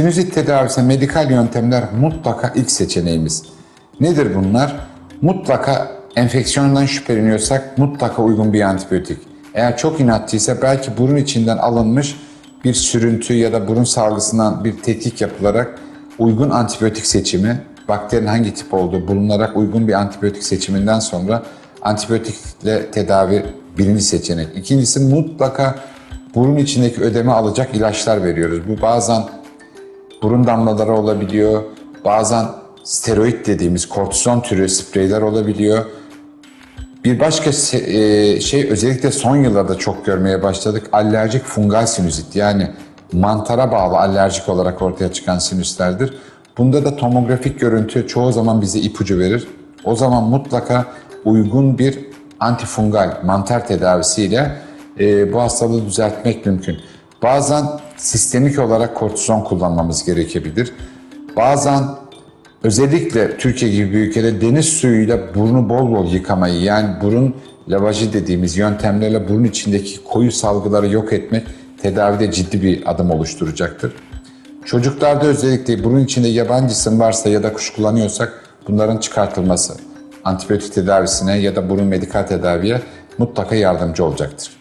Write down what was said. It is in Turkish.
Sinüzit tedavisine medikal yöntemler mutlaka ilk seçeneğimiz. Nedir bunlar? Mutlaka enfeksiyondan şüpheleniyorsak mutlaka uygun bir antibiyotik. Eğer çok inatlıysa belki burun içinden alınmış bir sürüntü ya da burun salgısından bir tetkik yapılarak uygun antibiyotik seçimi, bakterinin hangi tip olduğu bulunarak uygun bir antibiyotik seçiminden sonra antibiyotikle tedavi birinci seçenek. İkincisi mutlaka burun içindeki ödeme alacak ilaçlar veriyoruz. Bu bazen burun damlaları olabiliyor. Bazen steroid dediğimiz kortizon türü spreyler olabiliyor. Bir başka e, şey özellikle son yıllarda çok görmeye başladık. Alerjik fungal sinüzit yani mantara bağlı alerjik olarak ortaya çıkan sinüslerdir. Bunda da tomografik görüntü çoğu zaman bize ipucu verir. O zaman mutlaka uygun bir antifungal mantar tedavisiyle e, bu hastalığı düzeltmek mümkün. Bazen sistemik olarak kortizon kullanmamız gerekebilir. Bazen özellikle Türkiye gibi bir ülkede deniz suyuyla burnu bol bol yıkamayı yani burun lavajı dediğimiz yöntemlerle burun içindeki koyu salgıları yok etmek tedavide ciddi bir adım oluşturacaktır. Çocuklarda özellikle burun içinde yabancı sim varsa ya da kuş kullanıyorsak bunların çıkartılması antibiyotik tedavisine ya da burun medikal tedaviye mutlaka yardımcı olacaktır.